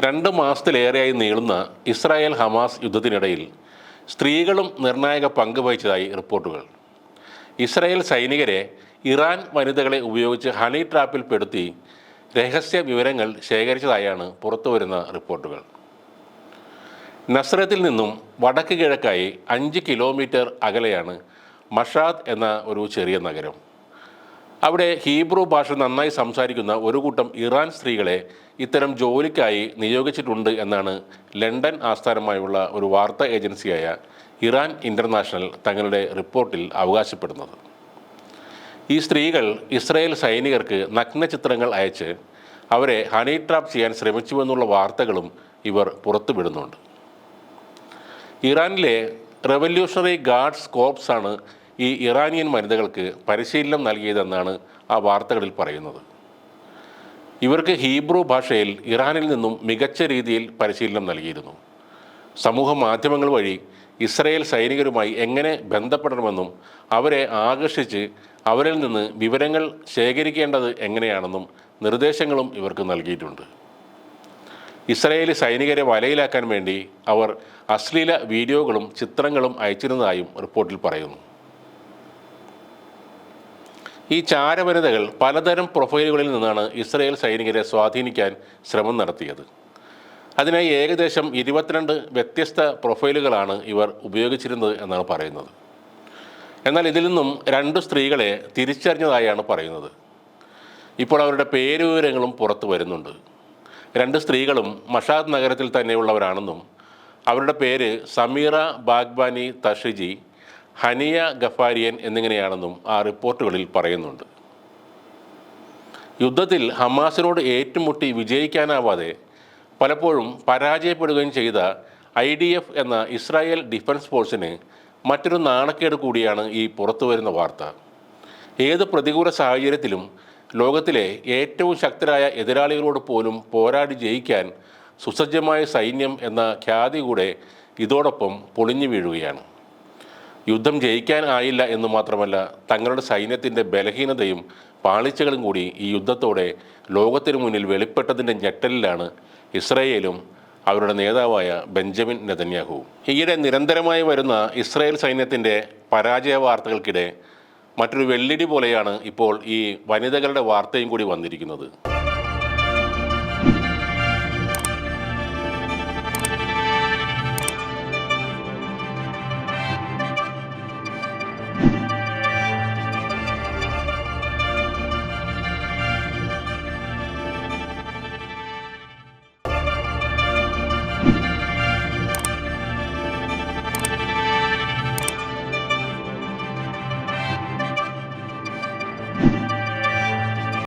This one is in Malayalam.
രണ്ട് മാസത്തിലേറെയായി നീളുന്ന ഇസ്രായേൽ ഹമാസ് യുദ്ധത്തിനിടയിൽ സ്ത്രീകളും നിർണായക പങ്ക് വഹിച്ചതായി റിപ്പോർട്ടുകൾ. ഇസ്രായേൽ സൈനികരെ ഇറാൻ വനിതകളെ ഉപയോഗിച്ച് ഹണി ട്രാപ്പിൽ പെടുത്തി രഹസ്യ വിവരങ്ങൾ ശേഖരിച്ചതായാണ് പുറത്തുവരുന്ന റിപ്പോർട്ടുകൾ. നസ്രത്തിൽ നിന്നും വടക്ക് കിഴക്കായി അഞ്ച് കിലോമീറ്റർ അകലെയാണ് മഷാദ് എന്ന ഒരു ചെറിയ നഗരം. അവിടെ ഹീബ്രു ഭാഷ നന്നായി സംസാരിക്കുന്ന ഒരു കൂട്ടം ഇറാൻ സ്ത്രീകളെ ഇത്തരം ജോലിക്കായി നിയോഗിച്ചിട്ടുണ്ട് എന്നാണ് ലണ്ടൻ ആസ്ഥാനമായുള്ള ഒരു വാർത്താ ഏജൻസിയായ ഇറാൻ ഇന്റർനാഷണൽ തങ്ങളുടെ റിപ്പോർട്ടിൽ അവകാശപ്പെടുന്നത്. ഈ സ്ത്രീകൾ ഇസ്രയേൽ സൈനികർക്ക് നഗ്ന ചിത്രങ്ങൾ അയച്ച് അവരെ ഹണി ട്രാപ്പ് ചെയ്യാൻ ശ്രമിച്ചുവെന്നുള്ള വാർത്തകളും ഇവർ പുറത്തുവിടുന്നുണ്ട്. ഇറാനിലെ റവല്യൂഷണറി ഗാർഡ്സ് കോർപ്സാണ് ഈ ഇറാനിയൻ വനിതകൾക്ക് പരിശീലനം നൽകിയതെന്നാണ് ആ വാർത്തകളിൽ പറയുന്നത്. ഇവർക്ക് ഹീബ്രു ഭാഷയിൽ ഇറാനിൽ നിന്നും മികച്ച രീതിയിൽ പരിശീലനം നൽകിയിരുന്നു. സമൂഹ മാധ്യമങ്ങൾ വഴി ഇസ്രയേൽ സൈനികരുമായി എങ്ങനെ ബന്ധപ്പെടണമെന്നും അവരെ ആകർഷിച്ച് അവരിൽ നിന്ന് വിവരങ്ങൾ ശേഖരിക്കേണ്ടത് എങ്ങനെയാണെന്നും നിർദ്ദേശങ്ങളും ഇവർക്ക് നൽകിയിട്ടുണ്ട്. ഇസ്രയേലി സൈനികരെ വലയിലാക്കാൻ വേണ്ടി അവർ അശ്ലീല വീഡിയോകളും ചിത്രങ്ങളും അയച്ചിരുന്നതായും റിപ്പോർട്ടിൽ പറയുന്നു. ഈ ചാരവനിതകൾ പലതരം പ്രൊഫൈലുകളിൽ നിന്നാണ് ഇസ്രയേൽ സൈനികരെ സ്വാധീനിക്കാൻ ശ്രമം നടത്തിയത്. അതിനായി ഏകദേശം ഇരുപത്തിരണ്ട് വ്യത്യസ്ത പ്രൊഫൈലുകളാണ് ഇവർ ഉപയോഗിച്ചിരുന്നത് എന്നാണ് പറയുന്നത്. എന്നാൽ ഇതിൽ നിന്നും രണ്ട് സ്ത്രീകളെ തിരിച്ചറിഞ്ഞതായാണ് പറയുന്നത്. ഇപ്പോൾ അവരുടെ പേരുവിവരങ്ങളും പുറത്തു വരുന്നുണ്ട്. രണ്ട് സ്ത്രീകളും മഷാദ് നഗരത്തിൽ തന്നെയുള്ളവരാണെന്നും അവരുടെ പേര് സമീറ ബാഗ്ബാനി തഷിജി ഹനിയ ഗഫാരിയൻ എന്നിങ്ങനെയാണെന്നും ആ റിപ്പോർട്ടുകളിൽ പറയുന്നുണ്ട്. യുദ്ധത്തിൽ ഹമാസിനോട് ഏറ്റുമുട്ടി വിജയിക്കാനാവാതെ പലപ്പോഴും പരാജയപ്പെടുകയും ചെയ്ത ഐ ഡി എഫ് എന്ന ഇസ്രായേൽ ഡിഫൻസ് ഫോഴ്സിന് മറ്റൊരു നാണക്കേട് കൂടിയാണ് ഈ പുറത്തുവരുന്ന വാർത്ത. ഏത് പ്രതികൂല സാഹചര്യത്തിലും ലോകത്തിലെ ഏറ്റവും ശക്തരായ എതിരാളികളോട് പോലും പോരാടി ജയിക്കാൻ സുസജ്ജമായ സൈന്യം എന്ന ഖ്യാതി കൂടെ ഇതോടൊപ്പം പൊളിഞ്ഞു വീഴുകയാണ്. യുദ്ധം ജയിക്കാൻ ആയില്ല എന്ന് മാത്രമല്ല തങ്ങളുടെ സൈന്യത്തിന്റെ ബലഹീനതയും പാളിച്ചകളും കൂടി ഈ യുദ്ധത്തോടെ ലോകത്തിനു മുന്നിൽ വെളിപ്പെട്ടതിന്റെ ഞെട്ടലിലാണ് ഇസ്രയേലും അവരുടെ നേതാവായ ബെഞ്ചമിൻ നെതന്യാഹുവും ഈയിടെ നിരന്തരമായി വരുന്ന ഇസ്രായേൽ സൈന്യത്തിന്റെ പരാജയ വാർത്തകൾക്കിടെ മറ്റൊരു വെള്ളിടി പോലെയാണ് ഇപ്പോൾ ഈ വനിതകളുടെ വാർത്തയും കൂടി വന്നിരിക്കുന്നത്.